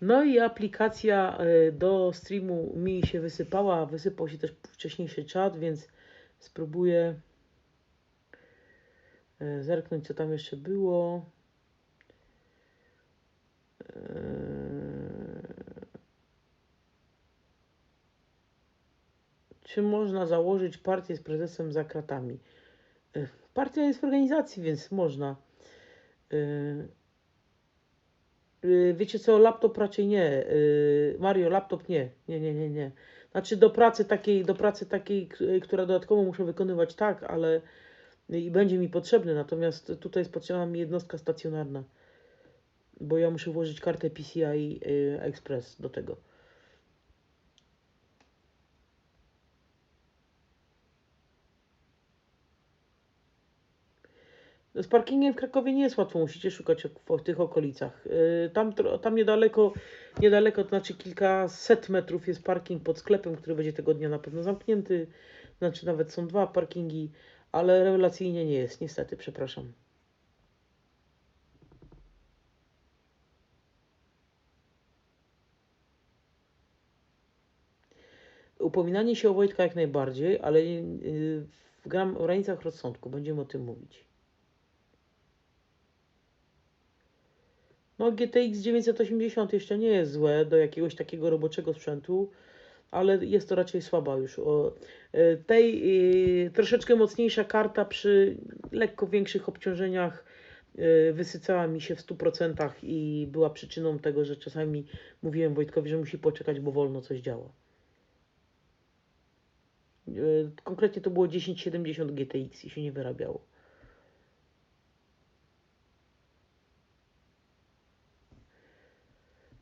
No i aplikacja e, do streamu mi się wysypała, wysypał się też wcześniejszy czat, więc spróbuję e, zerknąć, co tam jeszcze było. E, Czy można założyć partię z prezesem za kratami? Partia jest w organizacji, więc można. E, Wiecie co, laptop raczej nie. E, Mario, laptop nie. Nie, nie, nie, nie. Znaczy do pracy takiej, do pracy takiej, k- która dodatkowo muszę wykonywać, tak, ale i będzie mi potrzebny. Natomiast tutaj jest potrzebna mi jednostka stacjonarna, bo ja muszę włożyć kartę PCI Express do tego. Z parkingiem w Krakowie nie jest łatwo, musicie szukać w, tych okolicach. Yy, Tam, tam niedaleko, niedaleko, to znaczy kilkaset metrów jest parking pod sklepem, który będzie tego dnia na pewno zamknięty. Znaczy nawet są dwa parkingi, ale rewelacyjnie nie jest, niestety, przepraszam. Upominanie się o Wojtka jak najbardziej, ale gram- w granicach rozsądku, będziemy o tym mówić. No GTX 980 jeszcze nie jest złe do jakiegoś takiego roboczego sprzętu, ale jest to raczej słaba już. O, e, tej e, troszeczkę mocniejsza karta przy lekko większych obciążeniach e, wysycała mi się w 100% i była przyczyną tego, że czasami mówiłem Wojtkowi, że musi poczekać, bo wolno coś działa. E, Konkretnie to było 1070 GTX i się nie wyrabiało.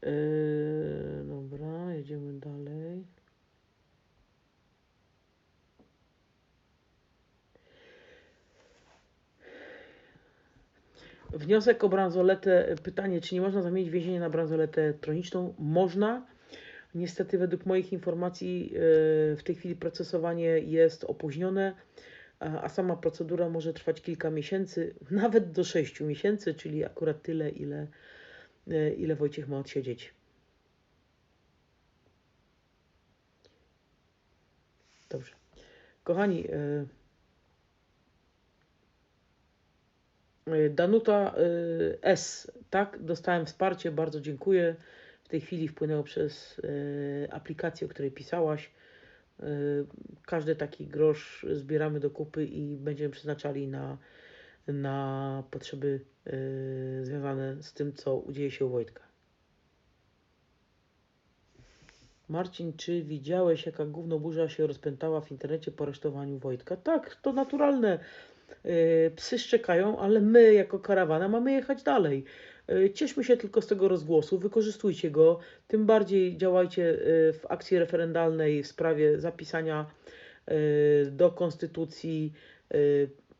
Yy, dobra, jedziemy dalej. Wniosek o bransoletę. Pytanie, czy nie można zamienić więzienia na bransoletę elektroniczną? Można. Niestety, według moich informacji, yy, w tej chwili procesowanie jest opóźnione, a sama procedura może trwać kilka miesięcy, nawet do 6 miesięcy, czyli akurat tyle, ile, ile Wojciech ma odsiedzieć. Dobrze. Kochani, y, y, Danuta y, S. Tak, dostałem wsparcie, bardzo dziękuję. W tej chwili wpłynęło przez y, aplikację, o której pisałaś. Y, Każdy taki grosz zbieramy do kupy i będziemy przeznaczali na, na potrzeby y, związane z tym, co udzieje się u Wojtka. Marcin, czy widziałeś, jaka gówno burza się rozpętała w internecie po aresztowaniu Wojtka? Tak, to naturalne. Yy, Psy szczekają, ale my jako karawana mamy jechać dalej. Yy, Cieszmy się tylko z tego rozgłosu, wykorzystujcie go. Tym bardziej działajcie w akcji referendalnej w sprawie zapisania do konstytucji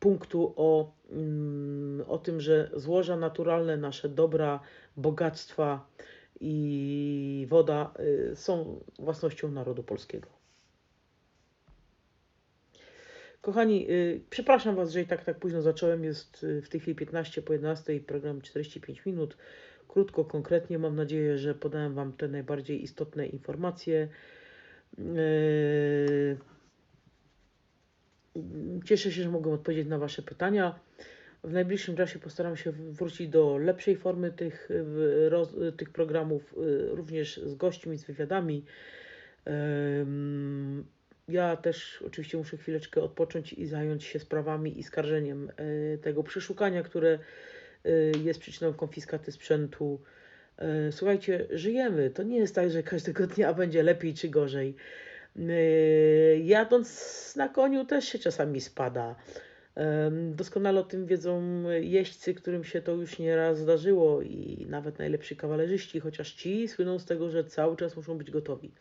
punktu o, mm, o tym, że złoża naturalne, nasze dobra, bogactwa i woda y, są własnością narodu polskiego. Kochani, y, przepraszam Was, że i tak tak późno zacząłem. Jest y, w tej chwili 15 po 11 i program 45 minut. Krótko, konkretnie. Mam nadzieję, że podałem Wam te najbardziej istotne informacje. Y, Cieszę się, że mogłem odpowiedzieć na Wasze pytania. W najbliższym czasie postaram się wrócić do lepszej formy tych, roz, tych programów, y, również z gośćmi, z wywiadami. Ja też oczywiście muszę chwileczkę odpocząć i zająć się sprawami i skarżeniem e, tego przeszukania, które e, jest przyczyną konfiskaty sprzętu. E, Słuchajcie, żyjemy. To nie jest tak, że każdego dnia będzie lepiej czy gorzej. E, Jadąc na koniu też się czasami spada. Doskonale o tym wiedzą jeźdźcy, którym się to już nieraz zdarzyło i nawet najlepsi kawalerzyści, chociaż ci słyną z tego, że cały czas muszą być gotowi.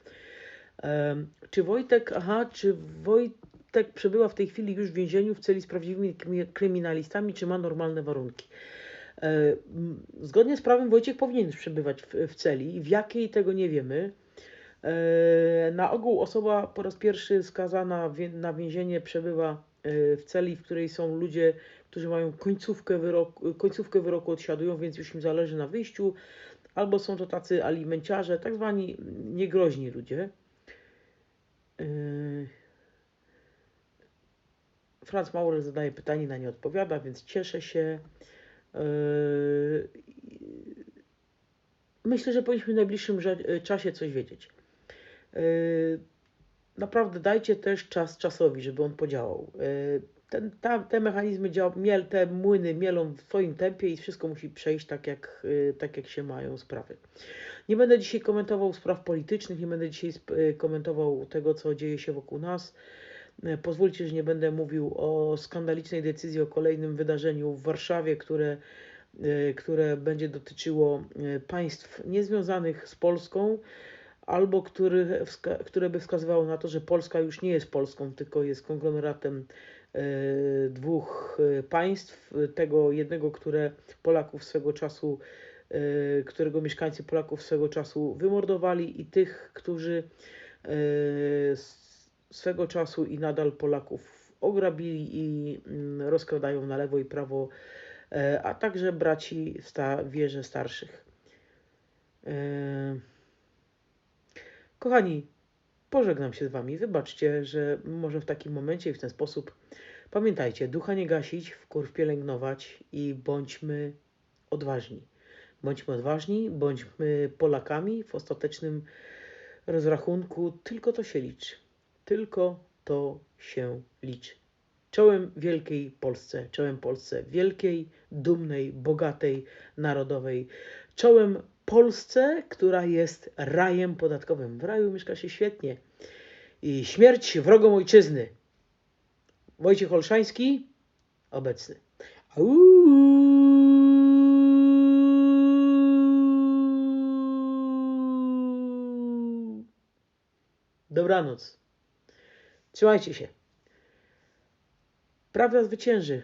Czy Wojtek, aha, czy Wojtek przebywa w tej chwili już w więzieniu w celi z prawdziwymi krymi- kryminalistami, czy ma normalne warunki? E, Zgodnie z prawem Wojciech powinien przebywać w, w celi. W jakiej tego nie wiemy. E, Na ogół osoba po raz pierwszy skazana na więzienie przebywa e, w celi, w której są ludzie, którzy mają końcówkę wyroku, końcówkę wyroku odsiadują, więc już im zależy na wyjściu, albo są to tacy alimenciarze, tak zwani niegroźni ludzie. Yy, Franz Maurer zadaje pytanie, na nie odpowiada, więc cieszę się. Myślę, że powinniśmy w najbliższym czasie coś wiedzieć. Yy, Naprawdę dajcie też czas czasowi, żeby on podziałał. Yy, Ten, ta, te mechanizmy, dział, miel, te młyny mielą w swoim tempie i wszystko musi przejść tak jak, yy, tak, jak się mają sprawy. Nie będę dzisiaj komentował spraw politycznych, nie będę dzisiaj komentował tego, co dzieje się wokół nas. Pozwólcie, że nie będę mówił o skandalicznej decyzji, o kolejnym wydarzeniu w Warszawie, które, które będzie dotyczyło państw niezwiązanych z Polską, albo który, które by wskazywało na to, że Polska już nie jest Polską, tylko jest konglomeratem e, dwóch e, państw. Tego jednego, które Polaków swego czasu, e, którego mieszkańcy Polaków swego czasu wymordowali, i tych, którzy swego czasu i nadal Polaków ograbili i mm, rozkradają na lewo i prawo, a także braci sta- wierze starszych. Kochani, pożegnam się z Wami. Wybaczcie, że może w takim momencie i w ten sposób. Pamiętajcie, ducha nie gasić, wkurw pielęgnować i bądźmy odważni. Bądźmy odważni, bądźmy Polakami w ostatecznym rozrachunku. Tylko to się liczy. Tylko to się liczy. Czołem wielkiej Polsce, czołem Polsce wielkiej, dumnej, bogatej, narodowej. Czołem Polsce, która jest rajem podatkowym. W raju mieszka się świetnie. I śmierć wrogom ojczyzny. Wojciech Olszański, obecny. Dobranoc. Trzymajcie się. Prawda zwycięży.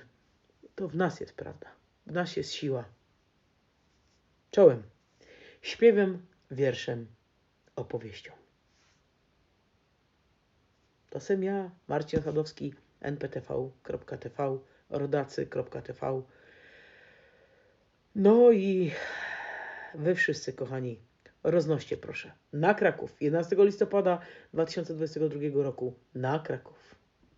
To w nas jest prawda. W nas jest siła. Czołem. Śpiewem, wierszem, opowieścią. To sem ja, Marcin Sadowski, nptv.tv, rodacy.tv. No i wy wszyscy, kochani, roznoście proszę. Na Kraków, 11 listopada 2022 roku. Na Kraków.